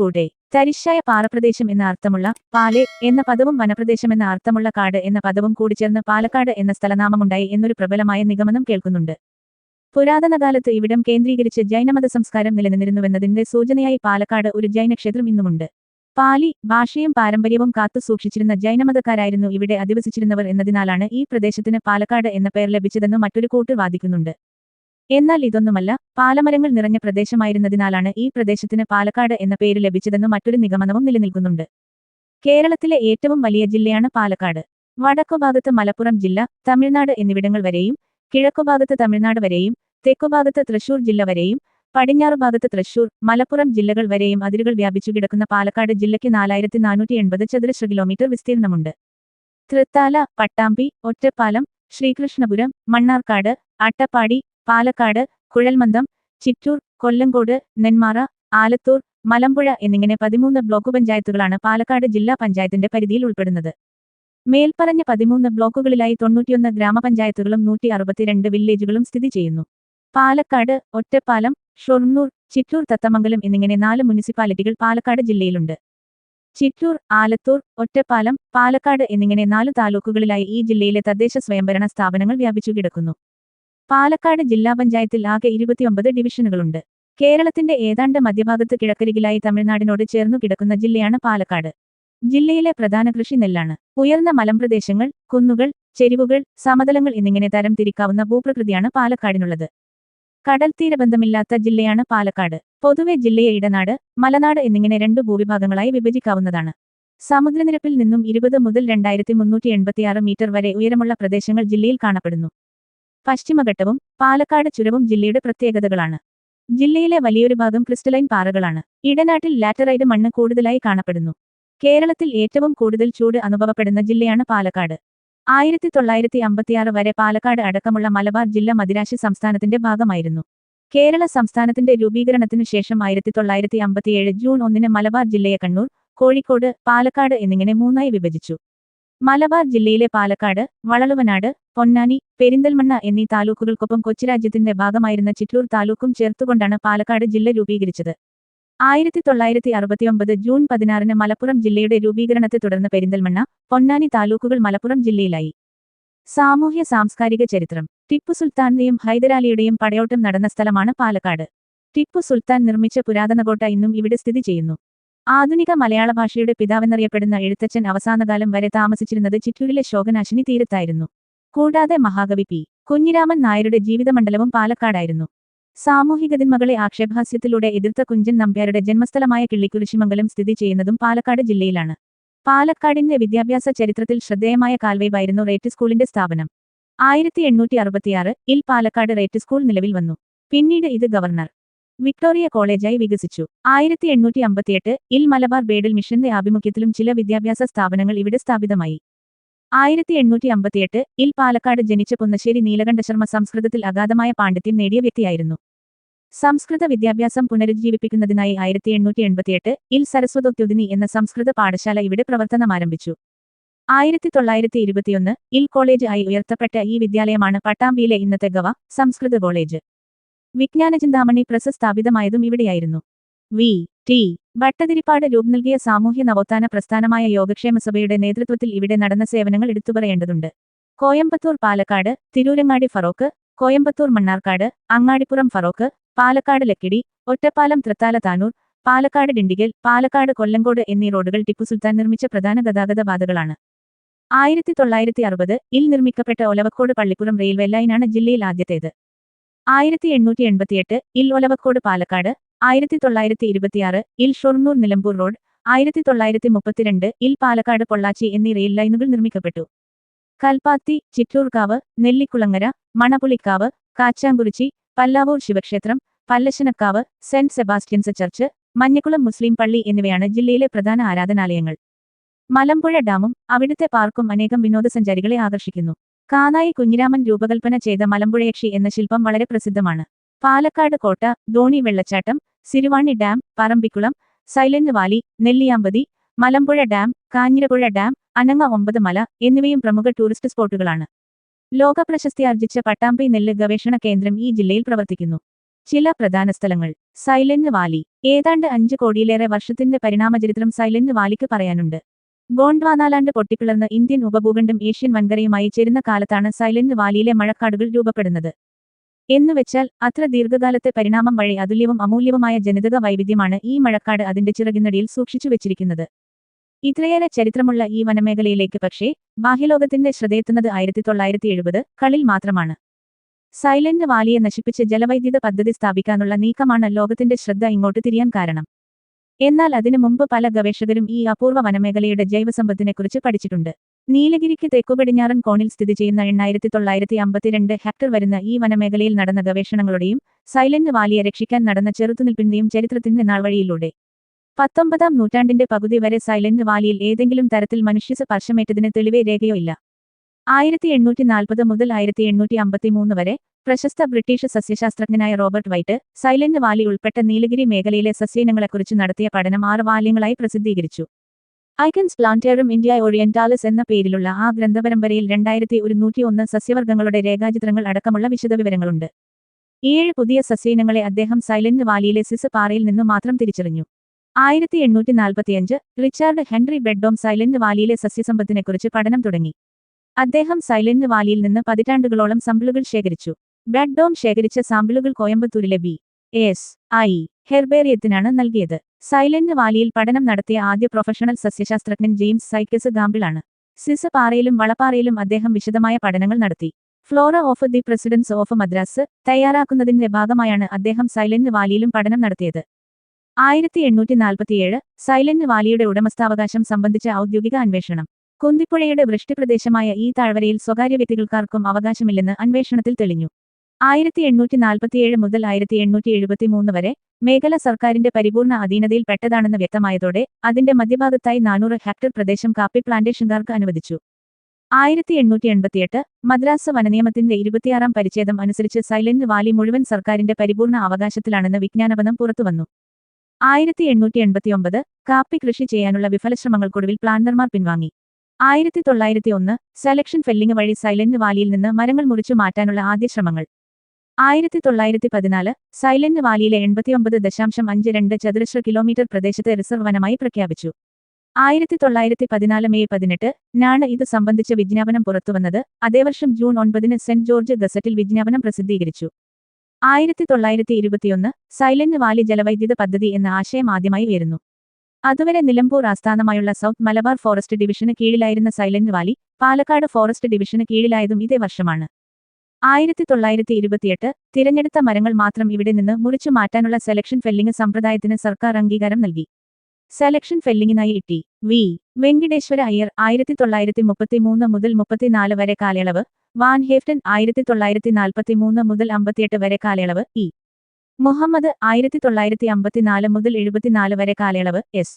കൂടെ തരിശായ പാറപ്രദേശം എന്ന അർത്ഥമുള്ള പാലെ എന്ന പദവും വനപ്രദേശം എന്ന അർത്ഥമുള്ള കാട് എന്ന പദവും കൂടിച്ചേർന്ന് പാലക്കാട് എന്ന സ്ഥലനാമമുണ്ടായി എന്നൊരു പ്രബലമായ നിഗമനം കേൾക്കുന്നുണ്ട്. പുരാതനകാലത്ത് ഇവിടം കേന്ദ്രീകരിച്ച് ജൈനമത സംസ്കാരം നിലനിന്നിരുന്നുവെന്നതിന്റെ സൂചനയായി പാലക്കാട് ഒരു ജൈനക്ഷേത്രം ഇന്നുമുണ്ട്. പാലി ഭാഷയും പാരമ്പര്യവും കാത്തു സൂക്ഷിച്ചിരുന്ന ജൈനമതക്കാരായിരുന്നു ഇവിടെ അധിവസിച്ചിരുന്നവർ എന്നതിനാലാണ് ഈ പ്രദേശത്തിന് പാലക്കാട് എന്ന പേർ ലഭിച്ചതെന്ന് മറ്റൊരു കൂട്ടർ വാദിക്കുന്നുണ്ട്. എന്നാൽ ഇതൊന്നുമല്ല പാലമരങ്ങൾ നിറഞ്ഞ പ്രദേശമായിരുന്നതിനാലാണ് ഈ പ്രദേശത്തിന് പാലക്കാട് എന്ന പേര് ലഭിച്ചതെന്ന് മറ്റൊരു നിഗമനവും നിലനിൽക്കുന്നുണ്ട്. കേരളത്തിലെ ഏറ്റവും വലിയ ജില്ലയാണ് പാലക്കാട്. വടക്കുഭാഗത്ത് മലപ്പുറം ജില്ല തമിഴ്നാട് എന്നിവിടങ്ങൾ വരെയും കിഴക്കുഭാഗത്ത് തമിഴ്നാട് വരെയും തെക്കുഭാഗത്ത് തൃശൂർ ജില്ല വരെയും പടിഞ്ഞാറ് ഭാഗത്ത് തൃശൂർ മലപ്പുറം ജില്ലകൾ വരെയും അതിരുകൾ വ്യാപിച്ചു കിടക്കുന്ന പാലക്കാട് ജില്ലയ്ക്ക് നാലായിരത്തി നാനൂറ്റി എൺപത് ചതുരശ്ര കിലോമീറ്റർ വിസ്തീർണമുണ്ട്. തൃത്താല പട്ടാമ്പി ഒറ്റപ്പാലം ശ്രീകൃഷ്ണപുരം മണ്ണാർക്കാട് അട്ടപ്പാടി പാലക്കാട് കുഴൽമന്ദം ചിറ്റൂർ കൊല്ലങ്കോട് നെന്മാറ ആലത്തൂർ മലമ്പുഴ എന്നിങ്ങനെ പതിമൂന്ന് ബ്ലോക്ക് പഞ്ചായത്തുകളാണ് പാലക്കാട് ജില്ലാ പഞ്ചായത്തിന്റെ പരിധിയിൽ ഉൾപ്പെടുന്നത്. മേൽപ്പറഞ്ഞ പതിമൂന്ന് ബ്ലോക്കുകളിലായി തൊണ്ണൂറ്റിയൊന്ന് ഗ്രാമപഞ്ചായത്തുകളും നൂറ്റി അറുപത്തിരണ്ട് വില്ലേജുകളും സ്ഥിതി ചെയ്യുന്നു. പാലക്കാട് ഒറ്റപ്പാലം ഷൊർണൂർ ചിറ്റൂർ തത്തമംഗലം എന്നിങ്ങനെ നാല് മുനിസിപ്പാലിറ്റികൾ പാലക്കാട് ജില്ലയിലുണ്ട്. ചിറ്റൂർ ആലത്തൂർ ഒറ്റപ്പാലം പാലക്കാട് എന്നിങ്ങനെ നാല് താലൂക്കുകളിലായി ഈ ജില്ലയിലെ തദ്ദേശ സ്വയംഭരണ സ്ഥാപനങ്ങൾ വ്യാപിച്ചു കിടക്കുന്നു പാലക്കാട് ജില്ലാ പഞ്ചായത്തിൽ ആകെ ഇരുപത്തിയൊമ്പത് ഡിവിഷനുകളുണ്ട്. കേരളത്തിന്റെ ഏതാണ്ട് മധ്യഭാഗത്ത് കിഴക്കരികിലായി തമിഴ്നാടിനോട് ചേർന്നു കിടക്കുന്ന ജില്ലയാണ് പാലക്കാട്. ജില്ലയിലെ പ്രധാന കൃഷി നെല്ലാണ്. ഉയർന്ന മലമ്പ്രദേശങ്ങൾ കുന്നുകൾ ചെരിവുകൾ സമതലങ്ങൾ എന്നിങ്ങനെ തരം തിരിക്കാവുന്ന ഭൂപ്രകൃതിയാണ് പാലക്കാടിനുള്ളത്. കടൽ തീരബന്ധമില്ലാത്ത ജില്ലയാണ് പാലക്കാട്. പൊതുവെ ജില്ലയെ ഇടനാട് മലനാട് എന്നിങ്ങനെ രണ്ട് ഭൂവിഭാഗങ്ങളായി വിഭജിക്കാവുന്നതാണ്. സമുദ്രനിരപ്പിൽ നിന്നും ഇരുപത് മുതൽ രണ്ടായിരത്തി മുന്നൂറ്റി എൺപത്തിയാറ് മീറ്റർ വരെ ഉയരമുള്ള പ്രദേശങ്ങൾ ജില്ലയിൽ കാണപ്പെടുന്നു. പശ്ചിമഘട്ടവും പാലക്കാട് ചുരവും ജില്ലയുടെ പ്രത്യേകതകളാണ്. ജില്ലയിലെ വലിയൊരു ഭാഗം ക്രിസ്റ്റലൈൻ പാറകളാണ്. ഇടനാട്ടിൽ ലാറ്ററൈഡ് മണ്ണ് കൂടുതലായി കാണപ്പെടുന്നു. കേരളത്തിൽ ഏറ്റവും കൂടുതൽ ചൂട് അനുഭവപ്പെടുന്ന ജില്ലയാണ് പാലക്കാട്. ആയിരത്തി തൊള്ളായിരത്തി അമ്പത്തിയാറ് വരെ പാലക്കാട് അടക്കമുള്ള മലബാർ ജില്ല മദിരാശി സംസ്ഥാനത്തിന്റെ ഭാഗമായിരുന്നു. കേരള സംസ്ഥാനത്തിന്റെ രൂപീകരണത്തിനു ശേഷം ആയിരത്തി തൊള്ളായിരത്തി അമ്പത്തിയേഴ് ജൂൺ ഒന്നിന് മലബാർ ജില്ലയെ കണ്ണൂർ കോഴിക്കോട് പാലക്കാട് എന്നിങ്ങനെ മൂന്നായി വിഭജിച്ചു. മലബാർ ജില്ലയിലെ പാലക്കാട് വളളുവനാട് പൊന്നാനി പെരിന്തൽമണ്ണ എന്നീ താലൂക്കുകൾക്കൊപ്പം കൊച്ചിരാജ്യത്തിന്റെ ഭാഗമായിരുന്ന ചിറ്റൂർ താലൂക്കും ചേർത്തുകൊണ്ടാണ് പാലക്കാട് ജില്ല രൂപീകരിച്ചത്. ആയിരത്തി തൊള്ളായിരത്തി അറുപത്തിയൊമ്പത് ജൂൺ പതിനാറിന് മലപ്പുറം ജില്ലയുടെ രൂപീകരണത്തെ തുടർന്ന് പെരിന്തൽമണ്ണ പൊന്നാനി താലൂക്കുകൾ മലപ്പുറം ജില്ലയിലായി. സാമൂഹ്യ സാംസ്കാരിക ചരിത്രം. ടിപ്പു സുൽത്താന്റെയും ഹൈദരാലിയുടെയും പടയോട്ടം നടന്ന സ്ഥലമാണ് പാലക്കാട്. ടിപ്പു സുൽത്താൻ നിർമ്മിച്ച പുരാതന കോട്ട ഇന്നും ഇവിടെ സ്ഥിതി ചെയ്യുന്നു. ആധുനിക മലയാള ഭാഷയുടെ പിതാവെന്നറിയപ്പെടുന്ന എഴുത്തച്ഛൻ അവസാനകാലം വരെ താമസിച്ചിരുന്നത് ചിറ്റൂരിലെ ശോകനാശിനി തീരത്തായിരുന്നു. കൂടാതെ മഹാകവി പി. കുഞ്ഞിരാമൻ നായരുടെ ജീവിതമണ്ഡലവും പാലക്കാടായിരുന്നു. സാമൂഹികതിന്മകളെ ആക്ഷേപഹാസ്യത്തിലൂടെ എതിർത്ത കുഞ്ചൻ നമ്പ്യാരുടെ ജന്മസ്ഥലമായ കിള്ളിക്കുരിശിമംഗലം സ്ഥിതി ചെയ്യുന്നതും പാലക്കാട് ജില്ലയിലാണ്. പാലക്കാടിന്റെ വിദ്യാഭ്യാസ ചരിത്രത്തിൽ ശ്രദ്ധേയമായ കാൽവയ്പായിരുന്നു റേറ്റ് സ്കൂളിന്റെ സ്ഥാപനം. ആയിരത്തി എണ്ണൂറ്റി അറുപത്തിയാറ് ഇൽ പാലക്കാട് റേറ്റ് സ്കൂൾ നിലവിൽ വന്നു. പിന്നീട് ഇത് ഗവർണർ. വിക്ടോറിയ കോളേജായി വികസിച്ചു. ആയിരത്തി എണ്ണൂറ്റി അമ്പത്തിയെട്ട് ഇൽ മലബാർ ബേഡൽ മിഷന്റെ ആഭിമുഖ്യത്തിലും ചില വിദ്യാഭ്യാസ സ്ഥാപനങ്ങൾ ഇവിടെ സ്ഥാപിതമായി. ആയിരത്തി എണ്ണൂറ്റി അമ്പത്തിയെട്ട് ഇൽ പാലക്കാട് ജനിച്ച പുന്നശ്ശേരി നീലകണ്ഠശർമ്മ സംസ്കൃതത്തിൽ അഗാധമായ പാണ്ഡിത്യം നേടിയ വ്യക്തിയായിരുന്നു. സംസ്കൃത വിദ്യാഭ്യാസം പുനരുജ്ജീവിപ്പിക്കുന്നതിനായി ആയിരത്തി എണ്ണൂറ്റി എൺപത്തിയെട്ട് ഇൽ സരസ്വതോദ്യുതിനി എന്ന സംസ്കൃത പാഠശാല ഇവിടെ പ്രവർത്തനം ആരംഭിച്ചു. ആയിരത്തി തൊള്ളായിരത്തി ഇരുപത്തിയൊന്ന് ഇൽ കോളേജ് ആയി ഉയർത്തപ്പെട്ട ഈ വിദ്യാലയമാണ് പട്ടാമ്പിയിലെ ഇന്നത്തെ ഗവ സംസ്കൃത കോളേജ്. വിജ്ഞാനചിന്താമണി പ്രസ് സ്ഥാപിതമായതും ഇവിടെയായിരുന്നു. വി. ടി. ഭട്ടതിരിപ്പാട് രൂപ നൽകിയ സാമൂഹ്യ നവോത്ഥാന പ്രസ്ഥാനമായ യോഗക്ഷേമ സഭയുടെ നേതൃത്വത്തിൽ ഇവിടെ നടന്ന സേവനങ്ങൾ എടുത്തുപറയേണ്ടതുണ്ട് കോയമ്പത്തൂർ പാലക്കാട് തിരൂരങ്ങാടി ഫറോക്ക് കോയമ്പത്തൂർ മണ്ണാർക്കാട് അങ്ങാടിപ്പുറം ഫറോക്ക് പാലക്കാട് ലക്കിടി ഒറ്റപ്പാലം തൃത്താല താനൂർ പാലക്കാട് ഡിണ്ടിഗൽ പാലക്കാട് കൊല്ലങ്കോട് എന്നീ റോഡുകൾ ടിപ്പു സുൽത്താൻ നിർമ്മിച്ച പ്രധാന ഗതാഗത പാതകളാണ്. ആയിരത്തി തൊള്ളായിരത്തി അറുപത് ഇൽ നിർമ്മിക്കപ്പെട്ട ഒലവക്കോട് പള്ളിപ്പുറം റെയിൽവേ ലൈനാണ് ജില്ലയിൽ ആദ്യത്തേത്. ആയിരത്തി എണ്ണൂറ്റി എൺപത്തിയെട്ട് ഇൽ ഒലവക്കോട് പാലക്കാട് ആയിരത്തി തൊള്ളായിരത്തി ഇരുപത്തിയാറ് ഇൽ ഷൊർണൂർ നിലമ്പൂർ റോഡ് ആയിരത്തി തൊള്ളായിരത്തി മുപ്പത്തിരണ്ട് ഇൽ പാലക്കാട് പൊള്ളാച്ചി എന്നീ റെയിൽ ലൈനുകൾ നിർമ്മിക്കപ്പെട്ടു. കൽപ്പാത്തി ചിറ്റൂർക്കാവ് നെല്ലിക്കുളങ്ങര മണപുളിക്കാവ് കാച്ചാങ്കുറിച്ചി പല്ലാവൂർ ശിവക്ഷേത്രം Pallasanakkavu Saint Sebastian's church Manjakulam Muslim പള്ളി എന്നിവയാണ് ജില്ലയിലെ പ്രധാന ആരാധനാലയങ്ങൾ. മലമ്പുഴ ഡാമും അവിടുത്തെ പാർക്കും അനേകം വിനോദസഞ്ചാരികളെ ആകർഷിക്കുന്നു. കാനായി കുഞ്ഞിരാമൻ രൂപകൽപ്പന ചെയ്ത മലമ്പുഴയക്ഷി എന്ന ശില്പം വളരെ പ്രസിദ്ധമാണ്. പാലക്കാട് കോട്ട ധോണി വെള്ളച്ചാട്ടം Siruvani dam Parambikulam silent valley Nelliyampathy Malampuzha dam Kanjirappuzha dam അനങ്ങ ഒമ്പത് മല എന്നിവയും പ്രമുഖ ടൂറിസ്റ്റ് സ്പോട്ടുകളാണ്. ലോക പ്രശസ്തിയാർജിച്ച പട്ടാമ്പി നെല്ല് ഗവേഷണ കേന്ദ്രം ഈ ജില്ലയിൽ പ്രവർത്തിക്കുന്നു. ചില പ്രധാന സ്ഥലങ്ങൾ. Silent valley. ഏതാണ്ട് അഞ്ച് കോടിയിലേറെ വർഷത്തിന്റെ പരിണാമചരിത്രം സൈലന്റ് വാലിക്ക് പറയാനുണ്ട്. ഗോണ്ട്വാനാലാൻഡ് പൊട്ടിപ്പിളർന്ന് ഇന്ത്യൻ ഉപഭൂഖണ്ഡം ഏഷ്യൻ വൻകരയുമായി ചേരുന്ന കാലത്താണ് സൈലന്റ് വാലിയിലെ മഴക്കാടുകൾ രൂപപ്പെടുന്നത്. എന്നുവെച്ചാൽ അത്ര ദീർഘകാലത്തെ പരിണാമം വഴി അതുല്യവും അമൂല്യവുമായ ജനിതക വൈവിധ്യമാണ് ഈ മഴക്കാട് അതിന്റെ ചിറകിനടിയിൽ സൂക്ഷിച്ചു വെച്ചിരിക്കുന്നത്. ഇത്രയേറെ ചരിത്രമുള്ള ഈ വനമേഖലയിലേക്ക് പക്ഷേ ബാഹ്യലോകത്തിന്റെ ശ്രദ്ധയെത്തുന്നത് ആയിരത്തി തൊള്ളായിരത്തി എഴുപത് കളിൽ മാത്രമാണ്. സൈലന്റ് വാലിയെ നശിപ്പിച്ച് ജലവൈദ്യുത പദ്ധതി സ്ഥാപിക്കാനുള്ള നീക്കമാണ് ലോകത്തിന്റെ ശ്രദ്ധ ഇങ്ങോട്ട് തിരിയാൻ കാരണം. എന്നാൽ അതിനു മുമ്പ് പല ഗവേഷകരും ഈ അപൂർവ വനമേഖലയുടെ ജൈവസമ്പത്തിനെക്കുറിച്ച് പഠിച്ചിട്ടുണ്ട്. നീലഗിരിക്ക് തെക്കുപടിഞ്ഞാറൻ കോണിൽ സ്ഥിതി ചെയ്യുന്ന എണ്ണായിരത്തി തൊള്ളായിരത്തി അമ്പത്തിരണ്ട് ഹെക്ടർ വരുന്ന ഈ വനമേഖലയിൽ നടന്ന ഗവേഷണങ്ങളുടെയും സൈലന്റ് വാലിയെ രക്ഷിക്കാൻ നടന്ന ചെറുത്തുനിൽപ്പിന്റെയും ചരിത്രത്തിന്റെ നാൾവഴിയിലൂടെ. പത്തൊമ്പതാം നൂറ്റാണ്ടിന്റെ പകുതി വരെ സൈലന്റ് വാലിയിൽ ഏതെങ്കിലും തരത്തിൽ മനുഷ്യ സ്പർശമേറ്റതിന് തെളിവേ രേഖയോ ഇല്ല. ആയിരത്തി എണ്ണൂറ്റി നാൽപ്പത് മുതൽ ആയിരത്തി എണ്ണൂറ്റി അമ്പത്തിമൂന്ന് വരെ പ്രശസ്ത ബ്രിട്ടീഷ് സസ്യശാസ്ത്രജ്ഞനായ റോബർട്ട് വൈറ്റ് സൈലന്റ് വാലി ഉൾപ്പെട്ട നീലഗിരി മേഖലയിലെ സസ്യയിനങ്ങളെക്കുറിച്ച് നടത്തിയ പഠനം ആറ് വാല്യങ്ങളായി പ്രസിദ്ധീകരിച്ചു. ഐക്കൻസ് പ്ലാന്റേറും ഇന്ത്യ ഓറിയന്റാലിസ് എന്ന പേരിലുള്ള ആ ഗ്രന്ഥപരമ്പരയിൽ രണ്ടായിരത്തി ഒരുന്നൂറ്റി ഒന്ന് സസ്യവർഗങ്ങളുടെ രേഖാചിത്രങ്ങൾ അടക്കമുള്ള വിശദവിവരങ്ങളുണ്ട്. ഏഴ് പുതിയ സസ്യയിനങ്ങളെ അദ്ദേഹം സൈലന്റ് വാലിയിലെ സിസ് പാറയിൽ നിന്നു മാത്രം തിരിച്ചറിഞ്ഞു. ആയിരത്തി എണ്ണൂറ്റി നാൽപ്പത്തിയഞ്ച് റിച്ചാർഡ് ഹെൻറി ബെഡ്ഡോം സൈലന്റ് വാലിയിലെ സസ്യസമ്പത്തിനെക്കുറിച്ച് പഠനം തുടങ്ങി. അദ്ദേഹം സൈലന്റ് വാലിയിൽ നിന്ന് പതിറ്റാണ്ടുകളോളം സാമ്പിളുകൾ ശേഖരിച്ചു. ബെഡ്ഡോം ശേഖരിച്ച സാമ്പിളുകൾ കോയമ്പത്തൂരിലെ ബി. എസ്. ഐ ഹെർബേറിയത്തിനാണ് നൽകിയത്. സൈലന്റ് വാലിയിൽ പഠനം നടത്തിയ ആദ്യ പ്രൊഫഷണൽ സസ്യശാസ്ത്രജ്ഞൻ ജെയിംസ് സൈക്കസ് ഗാംബിളാണ് സിസ് പാറയിലും വളപ്പാറയിലും അദ്ദേഹം വിശദമായ പഠനങ്ങൾ നടത്തി. Flora of the presidency of Madras തയ്യാറാക്കുന്നതിന്റെ ഭാഗമായാണ് അദ്ദേഹം സൈലന്റ് വാലിയിലും പഠനം നടത്തിയത്. ആയിരത്തി എണ്ണൂറ്റി നാൽപ്പത്തിയേഴ് സൈലന്റ് വാലിയുടെ ഉടമസ്ഥാവകാശം സംബന്ധിച്ച ഔദ്യോഗിക അന്വേഷണം. കുന്തിപ്പുഴയുടെ വൃഷ്ടിപ്രദേശമായ ഈ താഴ്വരയിൽ സ്വകാര്യ വ്യക്തികൾക്കാർക്കും അവകാശമില്ലെന്ന് അന്വേഷണത്തിൽ തെളിഞ്ഞു. ആയിരത്തി എണ്ണൂറ്റി നാൽപ്പത്തിയേഴ് മുതൽ ആയിരത്തി എണ്ണൂറ്റി എഴുപത്തിമൂന്ന് വരെ മേഖല സർക്കാരിന്റെ പരിപൂർണ അധീനതയിൽ പെട്ടതാണെന്ന് വ്യക്തമായതോടെ അതിന്റെ മധ്യഭാഗത്തായി നാനൂറ് ഹെക്ടർ പ്രദേശം കാപ്പി പ്ലാന്റേഷൻകാർക്ക് അനുവദിച്ചു. ആയിരത്തി എണ്ണൂറ്റി എൺപത്തിയെട്ട് മദ്രാസ് വനനിയമത്തിന്റെ ഇരുപത്തിയാറാം പരിച്ഛേദം അനുസരിച്ച് സൈലന്റ് വാലി മുഴുവൻ സർക്കാരിന്റെ പരിപൂർണ അവകാശത്തിലാണെന്ന് വിജ്ഞാപനം പുറത്തുവന്നു. ആയിരത്തി എണ്ണൂറ്റി എൺപത്തിയൊമ്പത് കാപ്പി കൃഷി ചെയ്യാനുള്ള വിഫലശ്രമങ്ങൾക്കൊടുവിൽ പ്ലാന്റർമാർ പിൻവാങ്ങി. ആയിരത്തി തൊള്ളായിരത്തി ഒന്ന് സെലക്ഷൻ ഫെല്ലിംഗ് വഴി സൈലന്റ് വാലിയിൽ നിന്ന് മരങ്ങൾ മുറിച്ചു മാറ്റാനുള്ള ആദ്യ ശ്രമങ്ങൾ. ആയിരത്തി തൊള്ളായിരത്തി പതിനാല് സൈലന്റ് വാലിയിലെ എൺപത്തിയൊമ്പത് ദശാംശം അഞ്ച് രണ്ട് ചതുരശ്ര കിലോമീറ്റർ പ്രദേശത്തെ റിസർവ് വനമായി പ്രഖ്യാപിച്ചു. ആയിരത്തി തൊള്ളായിരത്തി പതിനാല് മെയ് പതിനെട്ട് നാണ് ഇത് സംബന്ധിച്ച വിജ്ഞാപനം പുറത്തുവന്നത്. അതേ വർഷം ജൂൺ ഒൻപതിന് സെന്റ് ജോർജ് ഗസറ്റിൽ വിജ്ഞാപനം പ്രസിദ്ധീകരിച്ചു. ആയിരത്തി തൊള്ളായിരത്തി ഇരുപത്തിയൊന്ന് സൈലന്റ് വാലി ജലവൈദ്യുത പദ്ധതി എന്ന ആശയം ആദ്യമായി ഉയരുന്നു. അതുവരെ നിലമ്പൂർ ആസ്ഥാനമായുള്ള സൗത്ത് മലബാർ ഫോറസ്റ്റ് ഡിവിഷന് കീഴിലായിരുന്ന സൈലന്റ് വാലി പാലക്കാട് ഫോറസ്റ്റ് ഡിവിഷന് കീഴിലായതും ഇതേ വർഷമാണ്. ആയിരത്തി തൊള്ളായിരത്തി ഇരുപത്തിയെട്ട് തിരഞ്ഞെടുത്ത മരങ്ങൾ മാത്രം ഇവിടെ നിന്ന് മുറിച്ചു മാറ്റാനുള്ള സെലക്ഷൻ ഫെല്ലിംഗ് സമ്പ്രദായത്തിന് സർക്കാർ അംഗീകാരം നൽകി. സെലക്ഷൻ ഫെല്ലിംഗിനായി ഇട്ടി വി വെങ്കിടേശ്വര അയ്യർ ആയിരത്തി തൊള്ളായിരത്തി മുപ്പത്തിമൂന്ന് മുതൽ മുപ്പത്തിനാല് വരെ കാലയളവ് വാൻ ഹേഫ്റ്റൻ ആയിരത്തി തൊള്ളായിരത്തി നാൽപ്പത്തിമൂന്ന് മുതൽ അമ്പത്തിയെട്ട് വരെ കാലയളവ് ഇ. മുഹമ്മദ് ആയിരത്തി തൊള്ളായിരത്തി അമ്പത്തിനാല് മുതൽ എഴുപത്തിനാല് വരെ കാലയളവ് എസ്.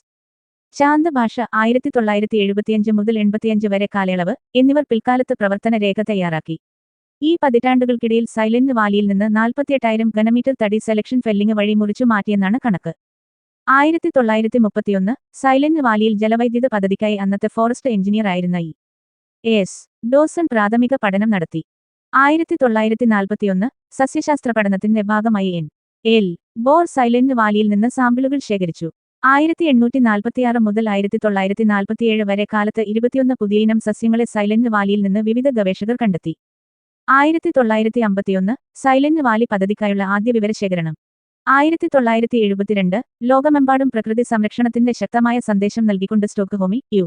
ശാന്ത ഭാഷ ആയിരത്തി തൊള്ളായിരത്തി എഴുപത്തിയഞ്ച് മുതൽ എൺപത്തിയഞ്ച് വരെ കാലയളവ് എന്നിവർ പിൽക്കാലത്ത് പ്രവർത്തന രേഖ തയ്യാറാക്കി. ഈ പതിറ്റാണ്ടുകൾക്കിടയിൽ സൈലന്റ് വാലിയിൽ നിന്ന് നാൽപ്പത്തിയെട്ടായിരം ഘനമീറ്റർ തടി സെലക്ഷൻ ഫെല്ലിംഗ് വഴി മുറിച്ചു മാറ്റിയെന്നാണ് കണക്ക്. ആയിരത്തി തൊള്ളായിരത്തി മുപ്പത്തിയൊന്ന് സൈലന്റ് വാലിയിൽ ജലവൈദ്യുത പദ്ധതിക്കായി അന്നത്തെ ഫോറസ്റ്റ് എഞ്ചിനീയർ ആയിരുന്ന ഇ. എസ്. ഡോസൺ പ്രാഥമിക പഠനം നടത്തി. ആയിരത്തി തൊള്ളായിരത്തി നാൽപ്പത്തിയൊന്ന് സസ്യശാസ്ത്ര പഠനത്തിന്റെ ഭാഗമായി എൻ. എൽ. ബോർ സൈലന്റ് വാലിയിൽ നിന്ന് സാമ്പിളുകൾ ശേഖരിച്ചു. ആയിരത്തി എണ്ണൂറ്റി നാൽപ്പത്തിയാറ് മുതൽ ആയിരത്തി തൊള്ളായിരത്തി നാൽപ്പത്തിയേഴ് വരെ കാലത്ത് ഇരുപത്തിയൊന്ന് പുതിയയിനം സസ്യങ്ങളെ സൈലന്റ് വാലിയിൽ നിന്ന് വിവിധ ഗവേഷകർ കണ്ടെത്തി. ആയിരത്തി തൊള്ളായിരത്തി അമ്പത്തിയൊന്ന് സൈലന്റ് വാലി പദ്ധതിക്കായുള്ള ആദ്യ വിവരശേഖരണം. ആയിരത്തി തൊള്ളായിരത്തി എഴുപത്തിരണ്ട് ലോകമെമ്പാടും പ്രകൃതി സംരക്ഷണത്തിന്റെ ശക്തമായ സന്ദേശം നൽകിക്കൊണ്ട് സ്റ്റോക്ക്ഹോമിൽ U.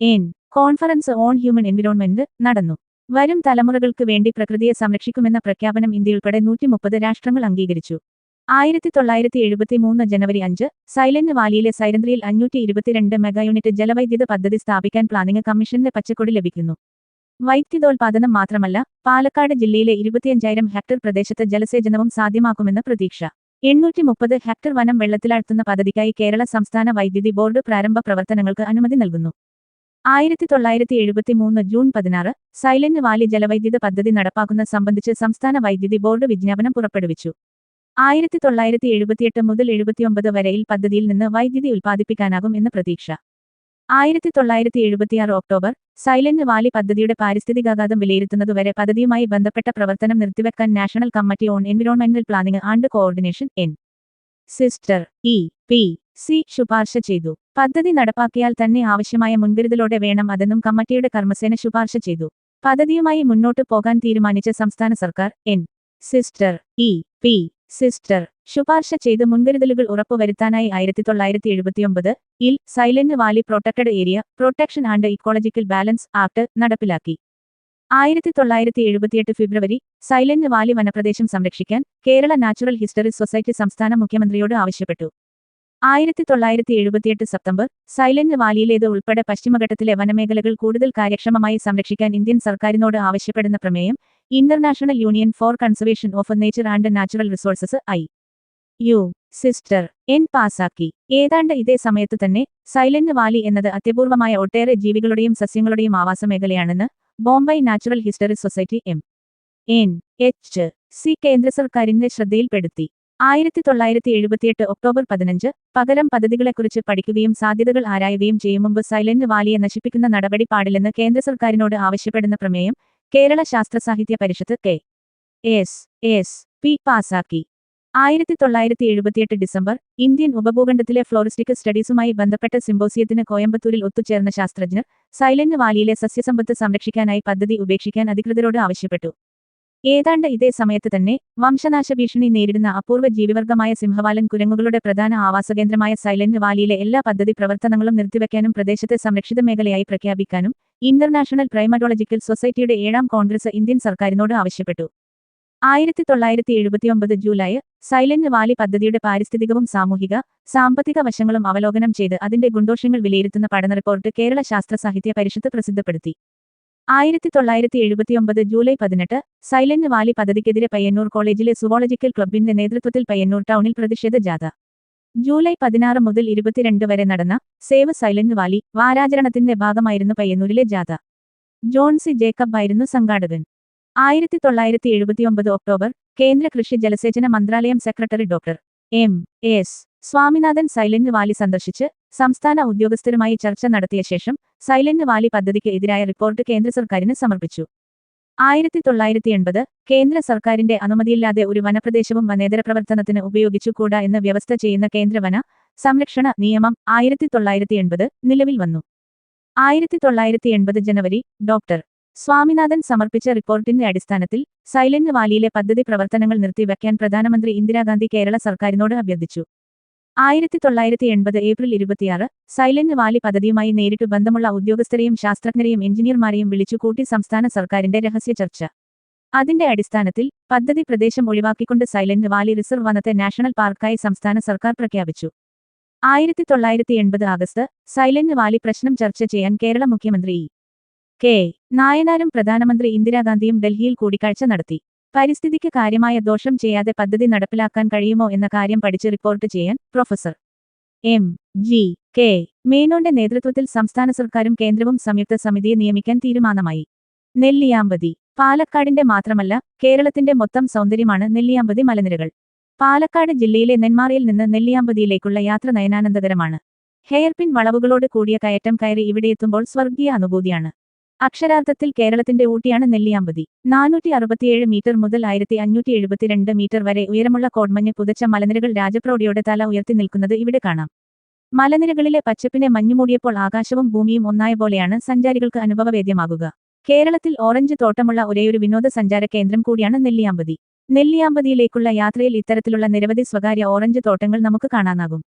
N. Conference on human environment നടന്നു. വരും തലമുറകൾക്ക് വേണ്ടി പ്രകൃതിയെ സംരക്ഷിക്കുമെന്ന പ്രഖ്യാപനം ഇന്ത്യയുൾപ്പെടെ നൂറ്റിമുപ്പത് രാഷ്ട്രങ്ങൾ അംഗീകരിച്ചു. ആയിരത്തി തൊള്ളായിരത്തി എഴുപത്തിമൂന്ന് ജനുവരി അഞ്ച് സൈലന്റ് വാലിയിലെ സൈരന്ത്രിയിൽ അഞ്ഞൂറ്റി ഇരുപത്തിരണ്ട് മെഗാ യൂണിറ്റ് ജലവൈദ്യുത പദ്ധതി സ്ഥാപിക്കാൻ പ്ലാനിംഗ് കമ്മീഷന്റെ പച്ചക്കൊടി ലഭിക്കുന്നു. വൈദ്യുതോൽപാദനം മാത്രമല്ല പാലക്കാട് ജില്ലയിലെ ഇരുപത്തിയഞ്ചായിരം ഹെക്ടർ പ്രദേശത്ത് ജലസേചനവും സാധ്യമാക്കുമെന്ന് പ്രതീക്ഷ. എണ്ണൂറ്റി മുപ്പത് ഹെക്ടർ വനം വെള്ളത്തിലാഴ്ത്തുന്ന പദ്ധതിക്കായി കേരള സംസ്ഥാന വൈദ്യുതി ബോർഡ് പ്രാരംഭ പ്രവർത്തനങ്ങൾക്ക് അനുമതി നൽകുന്നു. ആയിരത്തി തൊള്ളായിരത്തി എഴുപത്തിമൂന്ന് ജൂൺ പതിനാറ് സൈലന്റ് വാലി ജലവൈദ്യുത പദ്ധതി നടപ്പാക്കുന്ന സംബന്ധിച്ച് സംസ്ഥാന വൈദ്യുതി ബോർഡ് വിജ്ഞാപനം പുറപ്പെടുവിച്ചു. ആയിരത്തി തൊള്ളായിരത്തി എഴുപത്തിയെട്ട് മുതൽ എഴുപത്തിയൊമ്പത് വരെയിൽ പദ്ധതിയിൽ നിന്ന് വൈദ്യുതി ഉൽപ്പാദിപ്പിക്കാനാകും എന്ന പ്രതീക്ഷ. ആയിരത്തി തൊള്ളായിരത്തി എഴുപത്തിയാറ് ഒക്ടോബർ സൈലന്റ് വാലി പദ്ധതിയുടെ പാരിസ്ഥിതികാഘാതം വിലയിരുത്തുന്നതുവരെ പദ്ധതിയുമായി ബന്ധപ്പെട്ട പ്രവർത്തനം നിർത്തിവെക്കാൻ national committee on environmental planning and coordination N. Sister E. P. C. ശുപാർശ ചെയ്തു. പദ്ധതി നടപ്പാക്കിയാൽ തന്നെ ആവശ്യമായ മുൻകരുതലോടെ വേണം അതെന്നും കമ്മിറ്റിയുടെ കർമ്മസേന ശുപാർശ ചെയ്തു. പദ്ധതിയുമായി മുന്നോട്ടു പോകാൻ തീരുമാനിച്ച സംസ്ഥാന സർക്കാർ N. Sister E. P. Sister ശുപാർശ ചെയ്ത മുൻകരുതലുകൾ ഉറപ്പുവരുത്താനായി ആയിരത്തി തൊള്ളായിരത്തി എഴുപത്തിയൊമ്പത് ഇൽ Silent Valley protected area protection and ecological balance act നടപ്പിലാക്കി. ആയിരത്തി തൊള്ളായിരത്തി എഴുപത്തിയെട്ട് ഫെബ്രുവരി സൈലന്റ് വാലി വനപ്രദേശം സംരക്ഷിക്കാൻ കേരള നാച്ചുറൽ ഹിസ്റ്ററി സൊസൈറ്റി സംസ്ഥാന മുഖ്യമന്ത്രിയോട് ആവശ്യപ്പെട്ടു. ആയിരത്തി തൊള്ളായിരത്തി എഴുപത്തിയെട്ട് സെപ്റ്റംബർ സൈലന്റ് വാലിയിലേത് ഉൾപ്പെടെ പശ്ചിമഘട്ടത്തിലെ വനമേഖലകൾ കൂടുതൽ കാര്യക്ഷമമായി സംരക്ഷിക്കാൻ ഇന്ത്യൻ സർക്കാരിനോട് ആവശ്യപ്പെടുന്ന പ്രമേയം international union for conservation of nature and natural resources I. U. Sister. N. പാസാക്കി. ഏതാണ്ട് ഇതേ സമയത്ത് തന്നെ സൈലന്റ് വാലി എന്നത് അത്യപൂർവമായ ഒട്ടേറെ ജീവികളുടെയും സസ്യങ്ങളുടെയും ആവാസമേഖലയാണെന്ന് Bombay natural history society M. N. H. C കേന്ദ്ര സർക്കാരിന്റെ ശ്രദ്ധയിൽപ്പെടുത്തി. ആയിരത്തി തൊള്ളായിരത്തി എഴുപത്തിയെട്ട് ഒക്ടോബർ പതിനഞ്ച് പകരം പദ്ധതികളെക്കുറിച്ച് പഠിക്കുകയും സാധ്യതകൾ ആരായുകയും ചെയ്യും. മുമ്പ് സൈലന്റ് വാലിയെ നശിപ്പിക്കുന്ന നടപടി പാടില്ലെന്ന് കേന്ദ്ര സർക്കാരിനോട് ആവശ്യപ്പെടുന്ന പ്രമേയം Kerala Sastra Sahitya Parishad K. S. S. P. പാസാക്കി. ആയിരത്തി തൊള്ളായിരത്തി എഴുപത്തിയെട്ട് ഡിസംബർ ഇന്ത്യൻ ഉപഭൂഖണ്ഡത്തിലെ ഫ്ലോറിസ്റ്റിക് സ്റ്റഡീസുമായി ബന്ധപ്പെട്ട സിംബോസിയത്തിന് കോയമ്പത്തൂരിൽ ഒത്തുചേർന്ന ശാസ്ത്രജ്ഞർ സൈലന്റ് വാലിയിലെ സസ്യസമ്പത്ത് സംരക്ഷിക്കാനായി പദ്ധതി ഉപേക്ഷിക്കാൻ അധികൃതരോട് ആവശ്യപ്പെട്ടു. ഏതാണ്ട് ഇതേ സമയത്ത് തന്നെ വംശനാശ ഭീഷണി നേരിടുന്ന അപൂർവ ജീവിവർഗമായ സിംഹവാലൻ കുരങ്ങുകളുടെ പ്രധാന ആവാസകേന്ദ്രമായ സൈലന്റ് വാലിയിലെ എല്ലാ പദ്ധതി പ്രവർത്തനങ്ങളും നിർത്തിവെക്കാനും പ്രദേശത്തെ സംരക്ഷിത മേഖലയായി പ്രഖ്യാപിക്കാനും ഇന്റർനാഷണൽ പ്രൈമറ്റോളജിക്കൽ സൊസൈറ്റിയുടെ ഏഴാം കോൺഗ്രസ് ഇന്ത്യൻ സർക്കാരിനോട് ആവശ്യപ്പെട്ടു. ആയിരത്തി തൊള്ളായിരത്തി എഴുപത്തിയൊമ്പത് ജൂലൈ സൈലന്റ് വാലി പദ്ധതിയുടെ പാരിസ്ഥിതികവും സാമൂഹിക സാമ്പത്തിക വശങ്ങളും അവലോകനം ചെയ്ത് അതിന്റെ ഗുണ്ടോഷങ്ങൾ വിലയിരുത്തുന്ന പഠന റിപ്പോർട്ട് കേരള ശാസ്ത്ര സാഹിത്യ പരിഷത്ത് പ്രസിദ്ധപ്പെടുത്തി. ആയിരത്തി തൊള്ളായിരത്തി എഴുപത്തിയൊമ്പത് ജൂലൈ പതിനെട്ട് സൈലന്റ് വാലി പദ്ധതിക്കെതിരെ പയ്യന്നൂർ കോളേജിലെ സുവോളജിക്കൽ ക്ലബിന്റെ നേതൃത്വത്തിൽ പയ്യന്നൂർ ടൗണിൽ പ്രതിഷേധ ജാഥ. ജൂലൈ പതിനാറ് മുതൽ ഇരുപത്തിരണ്ട് വരെ നടന്ന സേവ് സൈലന്റ് വാലി വാരാചരണത്തിന്റെ ഭാഗമായിരുന്നു പയ്യന്നൂരിലെ ജാഥ. ജോൺസി ജേക്കബ് ആയിരുന്നു സംഘാടകൻ. ആയിരത്തി തൊള്ളായിരത്തി എഴുപത്തിയൊമ്പത് ഒക്ടോബർ കേന്ദ്ര കൃഷി ജലസേചന മന്ത്രാലയം secretary doctor M. S. Swaminathan silent valley സന്ദർശിച്ച് സംസ്ഥാന ഉദ്യോഗസ്ഥരുമായി ചർച്ച നടത്തിയ ശേഷം സൈലന്റ് വാലി പദ്ധതിക്ക് എതിരായ റിപ്പോർട്ട് കേന്ദ്ര സർക്കാരിന് സമർപ്പിച്ചു. ആയിരത്തി തൊള്ളായിരത്തി എൺപത് കേന്ദ്ര സർക്കാരിന്റെ അനുമതിയില്ലാതെ ഒരു വനപ്രദേശവും വനേതര പ്രവർത്തനത്തിന് ഉപയോഗിച്ചുകൂടാ എന്ന് വ്യവസ്ഥ ചെയ്യുന്ന കേന്ദ്ര വന സംരക്ഷണ നിയമം ആയിരത്തി തൊള്ളായിരത്തി എൺപത് നിലവിൽ വന്നു. ആയിരത്തി തൊള്ളായിരത്തി എൺപത് ജനുവരി ഡോക്ടർ സ്വാമിനാഥൻ സമർപ്പിച്ച റിപ്പോർട്ടിന്റെ അടിസ്ഥാനത്തിൽ സൈലന്റ് വാലിയിലെ പദ്ധതി പ്രവർത്തനങ്ങൾ നിർത്തിവെക്കാൻ പ്രധാനമന്ത്രി ഇന്ദിരാഗാന്ധി കേരള സർക്കാരിനോട് അഭ്യർത്ഥിച്ചു. ആയിരത്തി തൊള്ളായിരത്തി എൺപത് ഏപ്രിൽ ഇരുപത്തിയാറ് സൈലന്റ് വാലി പദ്ധതിയുമായി നേരിട്ട് ബന്ധമുള്ള ഉദ്യോഗസ്ഥരെയും ശാസ്ത്രജ്ഞരെയും എഞ്ചിനീയർമാരെയും വിളിച്ചുകൂട്ടി സംസ്ഥാന സർക്കാരിന്റെ രഹസ്യ ചർച്ച. അതിന്റെ അടിസ്ഥാനത്തിൽ പദ്ധതി പ്രദേശം ഒഴിവാക്കിക്കൊണ്ട് സൈലന്റ് വാലി റിസർവ് വനത്തെ നാഷണൽ പാർക്കായി സംസ്ഥാന സർക്കാർ പ്രഖ്യാപിച്ചു. ആയിരത്തി തൊള്ളായിരത്തി എൺപത് ആഗസ്റ്റ് സൈലന്റ് വാലി പ്രശ്നം ചർച്ച ചെയ്യാൻ കേരള മുഖ്യമന്ത്രി ഇ. കെ. നായനാരും പ്രധാനമന്ത്രി ഇന്ദിരാഗാന്ധിയും ഡൽഹിയിൽ കൂടിക്കാഴ്ച നടത്തി. പരിസ്ഥിതിക്ക് കാര്യമായ ദോഷം ചെയ്യാതെ പദ്ധതി നടപ്പിലാക്കാൻ കഴിയുമോ എന്ന കാര്യം പഠിച്ച് റിപ്പോർട്ട് ചെയ്യാൻ പ്രൊഫസർ എം. ജി. കെ. മേനോന്റെ നേതൃത്വത്തിൽ സംസ്ഥാന സർക്കാരും കേന്ദ്രവും സംയുക്ത സമിതിയെ നിയമിക്കാൻ തീരുമാനമായി. നെല്ലിയാമ്പതി. പാലക്കാടിന്റെ മാത്രമല്ല കേരളത്തിന്റെ മൊത്തം സൗന്ദര്യമാണ് നെല്ലിയാമ്പതി മലനിരകൾ. പാലക്കാട് ജില്ലയിലെ നെന്മാറയിൽ നിന്ന് നെല്ലിയാമ്പതിയിലേക്കുള്ള യാത്ര നയനാനന്ദകരമാണ്. ഹെയർപിൻ വളവുകളോട് കൂടിയ കയറ്റം കയറി ഇവിടെയെത്തുമ്പോൾ സ്വർഗീയ അനുഭൂതിയാണ്. അക്ഷരാർത്ഥത്തിൽ കേരളത്തിന്റെ ഊട്ടിയാണ് നെല്ലിയാമ്പതി. നാനൂറ്റി അറുപത്തിയേഴ് മീറ്റർ മുതൽ ആയിരത്തി അഞ്ഞൂറ്റി എഴുപത്തിരണ്ട് മീറ്റർ വരെ ഉയരമുള്ള കോഡ്മഞ്ഞ് പുതച്ച മലനിരകൾ രാജപ്രൗഢിയോടെ തല ഉയർത്തി നിൽക്കുന്നത് ഇവിടെ കാണാം. മലനിരകളിലെ പച്ചപ്പിനെ മഞ്ഞുമൂടിയപ്പോൾ ആകാശവും ഭൂമിയും ഒന്നായ പോലെയാണ് സഞ്ചാരികൾക്ക് അനുഭവവേദ്യമാകുക. കേരളത്തിൽ ഓറഞ്ച് തോട്ടമുള്ള ഒരേയൊരു വിനോദസഞ്ചാര കേന്ദ്രം കൂടിയാണ് നെല്ലിയാമ്പതി. നെല്ലിയാമ്പതിയിലേക്കുള്ള യാത്രയിൽ ഇത്തരത്തിലുള്ള നിരവധി സ്വകാര്യ ഓറഞ്ച് തോട്ടങ്ങൾ നമുക്ക് കാണാനാകും.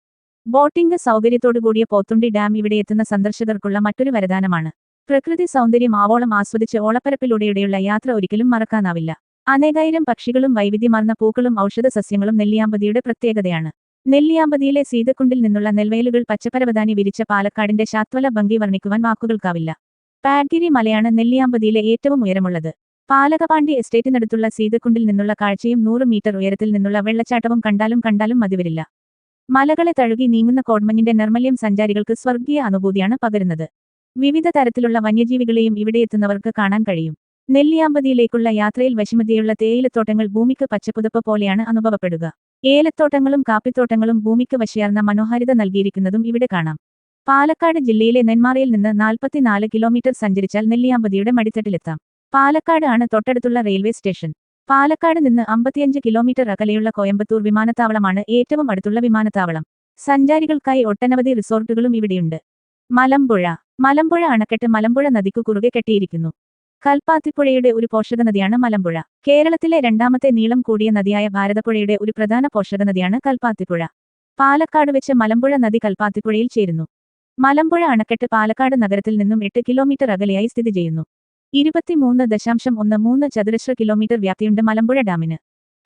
ബോട്ടിംഗ് സൗകര്യത്തോടുകൂടിയ പോത്തുണ്ടി ഡാം ഇവിടെ എത്തുന്ന സന്ദർശകർക്കുള്ള മറ്റൊരു വരദാനമാണ്. പ്രകൃതി സൗന്ദര്യം ആവോളം ആസ്വദിച്ച് ഓളപ്പരപ്പിലൂടെയുള്ള യാത്ര ഒരിക്കലും മറക്കാനാവില്ല. അനേകായിരം പക്ഷികളും വൈവിധ്യമാർന്ന പൂക്കളും ഔഷധ സസ്യങ്ങളും നെല്ലിയാമ്പതിയുടെ പ്രത്യേകതയാണ്. നെല്ലിയാമ്പതിയിലെ സീതക്കുണ്ടിൽ നിന്നുള്ള നെൽവയലുകൾ പച്ചപ്പരവതാനി വിരിച്ച പാലക്കാടിന്റെ ശാത്വല ഭംഗി വർണിക്കുവാൻ വാക്കുകൾക്കാവില്ല. പാഡ്ഗിരി മലയാണ് നെല്ലിയാമ്പതിയിലെ ഏറ്റവും ഉയരമുള്ളത്. പാലകപാണ്ടി എസ്റ്റേറ്റിനടുത്തുള്ള സീതക്കുണ്ടിൽ നിന്നുള്ള കാഴ്ചയും നൂറ് മീറ്റർ ഉയരത്തിൽ നിന്നുള്ള വെള്ളച്ചാട്ടവും കണ്ടാലും കണ്ടാലും മതിവരില്ല. മലകളെ തഴുകി നീങ്ങുന്ന കോഡ്മഞ്ഞിന്റെ നിർമ്മല്യം സഞ്ചാരികൾക്ക് സ്വർഗീയ അനുഭൂതിയാണ് പകരുന്നത്. വിവിധ തരത്തിലുള്ള വന്യജീവികളെയും ഇവിടെ എത്തുന്നവർക്ക് കാണാൻ കഴിയും. നെല്ലിയാമ്പതിയിലേക്കുള്ള യാത്രയിൽ വശിമതിയുള്ള തേയിലത്തോട്ടങ്ങൾ ഭൂമിക്ക് പച്ചപ്പുതപ്പ് പോലെയാണ് അനുഭവപ്പെടുക. ഏലത്തോട്ടങ്ങളും കാപ്പിത്തോട്ടങ്ങളും ഭൂമിക്ക് വശിയാർന്ന മനോഹാരിത നൽകിയിരിക്കുന്നതും ഇവിടെ കാണാം. പാലക്കാട് ജില്ലയിലെ നെന്മാറയിൽ നിന്ന് നാൽപ്പത്തിനാല് കിലോമീറ്റർ സഞ്ചരിച്ചാൽ നെല്ലിയാമ്പതിയുടെ മടിത്തട്ടിലെത്താം. പാലക്കാട് ആണ് തൊട്ടടുത്തുള്ള റെയിൽവേ സ്റ്റേഷൻ. പാലക്കാട് നിന്ന് അമ്പത്തിയഞ്ച് കിലോമീറ്റർ അകലെയുള്ള കോയമ്പത്തൂർ വിമാനത്താവളമാണ് ഏറ്റവും അടുത്തുള്ള വിമാനത്താവളം. സഞ്ചാരികൾക്കായി ഒട്ടനവധി റിസോർട്ടുകളും ഇവിടെയുണ്ട്. മലമ്പുഴ മലമ്പുഴ അണക്കെട്ട് മലമ്പുഴ നദിക്കു കുറുകെ കെട്ടിയിരിക്കുന്നു. കൽപ്പാത്തിപ്പുഴയുടെ ഒരു പോഷകനദിയാണ് മലമ്പുഴ. കേരളത്തിലെ രണ്ടാമത്തെ നീളം കൂടിയ നദിയായ ഭാരതപ്പുഴയുടെ ഒരു പ്രധാന പോഷകനദിയാണ് കൽപ്പാത്തിപ്പുഴ. പാലക്കാട് വെച്ച് മലമ്പുഴ നദി കൽപ്പാത്തിപ്പുഴയിൽ ചേരുന്നു. മലമ്പുഴ അണക്കെട്ട് പാലക്കാട് നഗരത്തിൽ നിന്നും എട്ട് കിലോമീറ്റർ അകലെയായി സ്ഥിതി ചെയ്യുന്നു. ഇരുപത്തിമൂന്ന് ദശാംശം ഒന്ന് മൂന്ന് ചതുരശ്ര കിലോമീറ്റർ വ്യാപ്തിയുണ്ട് മലമ്പുഴ ഡാമിന്.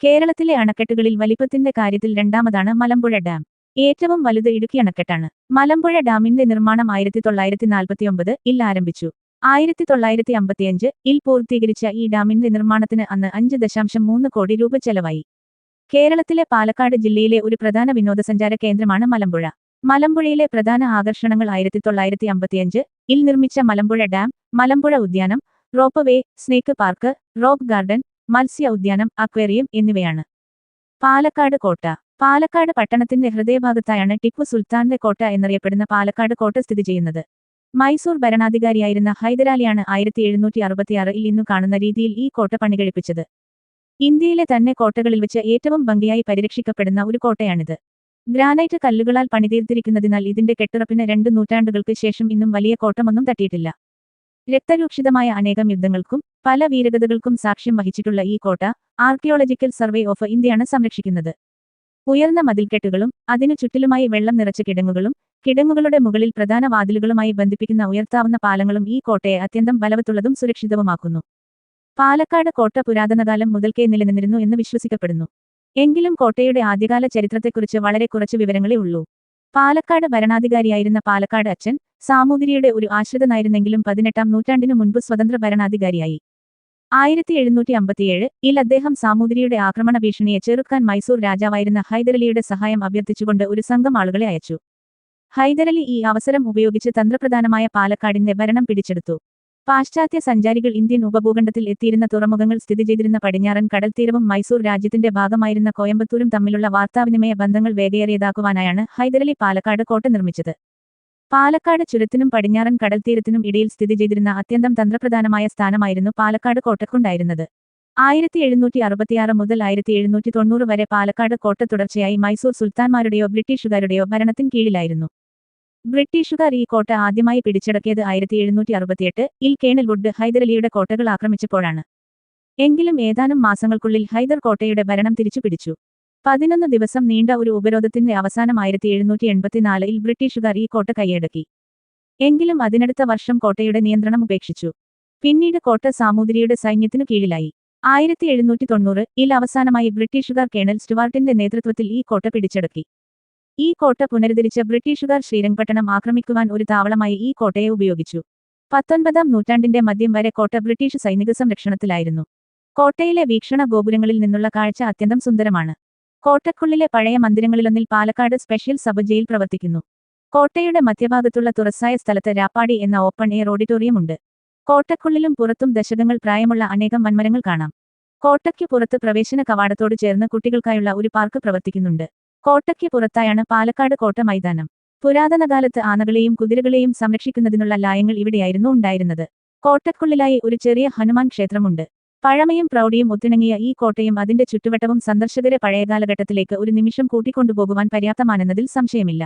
കേരളത്തിലെ അണക്കെട്ടുകളിൽ വലിപ്പത്തിന്റെ കാര്യത്തിൽ രണ്ടാമതാണ് മലമ്പുഴ ഡാം. ഏറ്റവും വലുത് ഇടുക്കി അണക്കെട്ടാണ്. മലമ്പുഴ ഡാമിന്റെ നിർമ്മാണം ആയിരത്തി തൊള്ളായിരത്തി നാൽപ്പത്തിയൊമ്പത് ഇൽ ആരംഭിച്ചു. ആയിരത്തി തൊള്ളായിരത്തി അമ്പത്തിയഞ്ച് ഇൽ പൂർത്തീകരിച്ച ഈ ഡാമിന്റെ നിർമ്മാണത്തിന് അന്ന് അഞ്ച് ദശാംശം മൂന്ന് കോടി രൂപ ചെലവായി. കേരളത്തിലെ പാലക്കാട് ജില്ലയിലെ ഒരു പ്രധാന വിനോദസഞ്ചാര കേന്ദ്രമാണ് മലമ്പുഴ. മലമ്പുഴയിലെ പ്രധാന ആകർഷണങ്ങൾ ആയിരത്തി തൊള്ളായിരത്തി അമ്പത്തിയഞ്ച് ഇൽ നിർമ്മിച്ച മലമ്പുഴ ഡാം മലമ്പുഴ ഉദ്യാനം rope way snake park rock garden മത്സ്യ ഉദ്യാനം അക്വേറിയം എന്നിവയാണ്. പാലക്കാട് കോട്ട പാലക്കാട് പട്ടണത്തിന്റെ ഹൃദയഭാഗത്തായാണ് ടിപ്പു സുൽത്താന്റെ കോട്ട എന്നറിയപ്പെടുന്ന പാലക്കാട് കോട്ട സ്ഥിതി ചെയ്യുന്നത്. മൈസൂർ ഭരണാധികാരിയായിരുന്ന ഹൈദരാലിയാണ് ആയിരത്തി എഴുന്നൂറ്റി അറുപത്തിയാറിൽ ഇന്നു കാണുന്ന രീതിയിൽ ഈ കോട്ട പണികഴിപ്പിച്ചത്. ഇന്ത്യയിലെ തന്നെ കോട്ടകളിൽ വെച്ച് ഏറ്റവും ഭംഗിയായി പരിരക്ഷിക്കപ്പെടുന്ന ഒരു കോട്ടയാണിത്. ഗ്രാനൈറ്റ് കല്ലുകളാൽ പണിതീർത്തിരിക്കുന്നതിനാൽ ഇതിന്റെ കെട്ടുറപ്പിന് രണ്ട് നൂറ്റാണ്ടുകൾക്ക് ശേഷം ഇന്നും വലിയ കോട്ടമൊന്നും തട്ടിയിട്ടില്ല. രക്തരൂക്ഷിതമായ അനേകം യുദ്ധങ്ങൾക്കും പല വീരഗതകൾക്കും സാക്ഷ്യം വഹിച്ചിട്ടുള്ള ഈ കോട്ട ആർക്കിയോളജിക്കൽ സർവേ ഓഫ് ഇന്ത്യയാണ് സംരക്ഷിക്കുന്നത്. ഉയർന്ന മതിൽക്കെട്ടുകളും അതിനു ചുറ്റിലുമായി വെള്ളം നിറച്ച കിടങ്ങുകളും കിടങ്ങുകളുടെ മുകളിൽ പ്രധാന വാതിലുകളുമായി ബന്ധിപ്പിക്കുന്ന ഉയർത്താവുന്ന പാലങ്ങളും ഈ കോട്ടയെ അത്യന്തം ബലവത്തുള്ളതും സുരക്ഷിതവുമാക്കുന്നു. പാലക്കാട് കോട്ട പുരാതനകാലം മുതൽക്കേ നിലനിന്നിരുന്നു എന്ന് വിശ്വസിക്കപ്പെടുന്നു. എങ്കിലും കോട്ടയുടെ ആദ്യകാല ചരിത്രത്തെക്കുറിച്ച് വളരെ കുറച്ച് വിവരങ്ങളേ ഉള്ളൂ. പാലക്കാട് ഭരണാധികാരിയായിരുന്ന പാലക്കാട് അച്ഛൻ സാമൂതിരിയുടെ ഒരു ആശ്രിതനായിരുന്നെങ്കിലും പതിനെട്ടാം നൂറ്റാണ്ടിനു മുൻപ് സ്വതന്ത്ര ഭരണാധികാരിയായി. ആയിരത്തി എഴുന്നൂറ്റി അമ്പത്തിയേഴ് ഇൽ അദ്ദേഹം സാമൂതിരിയുടെ ആക്രമണ ഭീഷണിയെ ചെറുക്കാൻ മൈസൂർ രാജാവായിരുന്ന ഹൈദരലിയുടെ സഹായം അഭ്യർത്ഥിച്ചുകൊണ്ട് ഒരു സംഘം ആളുകളെ അയച്ചു. ഹൈദരലി ഈ അവസരം ഉപയോഗിച്ച് തന്ത്രപ്രധാനമായ പാലക്കാടിന്റെ ഭരണം പിടിച്ചെടുത്തു. പാശ്ചാത്യ സഞ്ചാരികൾ ഇന്ത്യൻ ഉപഭൂഖണ്ഡത്തിൽ എത്തിയിരുന്ന തുറമുഖങ്ങൾ സ്ഥിതി ചെയ്തിരുന്ന പടിഞ്ഞാറൻ കടൽത്തീരവും മൈസൂർ രാജ്യത്തിന്റെ ഭാഗമായിരുന്ന കോയമ്പത്തൂരും തമ്മിലുള്ള വാർത്താവിനിമയ ബന്ധങ്ങൾ വേഗയേറിയതാക്കുവാനായാണ് ഹൈദരലി പാലക്കാട് കോട്ട നിർമ്മിച്ചത്. പാലക്കാട് ചുരത്തിനും പടിഞ്ഞാറൻ കടൽത്തീരത്തിനും ഇടയിൽ സ്ഥിതി ചെയ്തിരുന്ന അത്യന്തം തന്ത്രപ്രധാനമായ സ്ഥാനമായിരുന്നു പാലക്കാട് കോട്ടക്കുണ്ടായിരുന്നത്. ആയിരത്തി എഴുന്നൂറ്റി അറുപത്തിയാറ് മുതൽ ആയിരത്തി എഴുന്നൂറ്റി തൊണ്ണൂറ് വരെ പാലക്കാട് കോട്ട തുടർച്ചയായി മൈസൂർ സുൽത്താൻമാരുടെയോ ബ്രിട്ടീഷുകാരുടെയോ ഭരണത്തിൻ കീഴിലായിരുന്നു. ബ്രിട്ടീഷുകാർ ഈ കോട്ട ആദ്യമായി പിടിച്ചടക്കിയത് ആയിരത്തി എഴുന്നൂറ്റി അറുപത്തിയെട്ട് ഇൽ കേണൽ വുഡ് ഹൈദരലിയുടെ കോട്ടകൾ ആക്രമിച്ചപ്പോഴാണ്. എങ്കിലും ഏതാനും മാസങ്ങൾക്കുള്ളിൽ ഹൈദർ കോട്ടയുടെ ഭരണം തിരിച്ചു പിടിച്ചു പതിനൊന്ന് ദിവസം നീണ്ട ഒരു ഉപരോധത്തിന്റെ അവസാനം ആയിരത്തി എഴുന്നൂറ്റി എൺപത്തിനാലിൽ ബ്രിട്ടീഷുകാർ ഈ കോട്ട കൈയടക്കി. എങ്കിലും അതിനടുത്ത വർഷം കോട്ടയുടെ നിയന്ത്രണം ഉപേക്ഷിച്ചു. പിന്നീട് കോട്ട സാമൂതിരിയുടെ സൈന്യത്തിനു കീഴിലായി. ആയിരത്തി എഴുന്നൂറ്റി തൊണ്ണൂറ് ഇൽ അവസാനമായി ബ്രിട്ടീഷുകാർ കേണൽ സ്റ്റുവാർട്ടിന്റെ നേതൃത്വത്തിൽ ഈ കോട്ട പിടിച്ചടക്കി. ഈ കോട്ട പുനരുദ്ധരിച്ച ബ്രിട്ടീഷുകാർ ശ്രീരംഗപട്ടണം ആക്രമിക്കുവാൻ ഒരു താവളമായി ഈ കോട്ടയെ ഉപയോഗിച്ചു. പത്തൊൻപതാം നൂറ്റാണ്ടിന്റെ മധ്യം വരെ കോട്ട ബ്രിട്ടീഷ് സൈനിക സംരക്ഷണത്തിലായിരുന്നു. കോട്ടയിലെ വീക്ഷണ ഗോപുരങ്ങളിൽ നിന്നുള്ള കാഴ്ച അത്യന്തം സുന്ദരമാണ്. കോട്ടക്കുള്ളിലെ പഴയ മന്ദിരങ്ങളിലൊന്നിൽ പാലക്കാട് സ്പെഷ്യൽ സബ് ജയിൽ പ്രവർത്തിക്കുന്നു. കോട്ടയുടെ മധ്യഭാഗത്തുള്ള തുറസായ സ്ഥലത്ത് രാപ്പാടി എന്ന ഓപ്പൺ എയർ ഓഡിറ്റോറിയം ഉണ്ട്. കോട്ടക്കുള്ളിലും പുറത്തും ദശകങ്ങൾ പ്രായമുള്ള അനേകം വൻമരങ്ങൾ കാണാം. കോട്ടയ്ക്ക് പുറത്ത് പ്രവേശന കവാടത്തോട് ചേർന്ന് കുട്ടികൾക്കായുള്ള ഒരു പാർക്ക് പ്രവർത്തിക്കുന്നുണ്ട്. കോട്ടയ്ക്ക് പുറത്തായാണ് പാലക്കാട് കോട്ട മൈതാനം. പുരാതന പുരാതനകാലത്ത് ആനകളെയും കുതിരകളെയും സംരക്ഷിക്കുന്നതിനുള്ള ലായങ്ങൾ ഇവിടെയായിരുന്നു ഉണ്ടായിരുന്നത്. കോട്ടക്കുള്ളിലായി ഒരു ചെറിയ ഹനുമാൻ ക്ഷേത്രമുണ്ട്. പഴമയും പ്രൗഢിയും ഒത്തിണങ്ങിയ ഈ കോട്ടയും അതിന്റെ ചുറ്റുവട്ടവും സന്ദർശകരെ പഴയകാലഘട്ടത്തിലേക്ക് ഒരു നിമിഷം കൂട്ടിക്കൊണ്ടുപോകുവാൻ പര്യാപ്തമാണെന്നതിൽ സംശയമില്ല.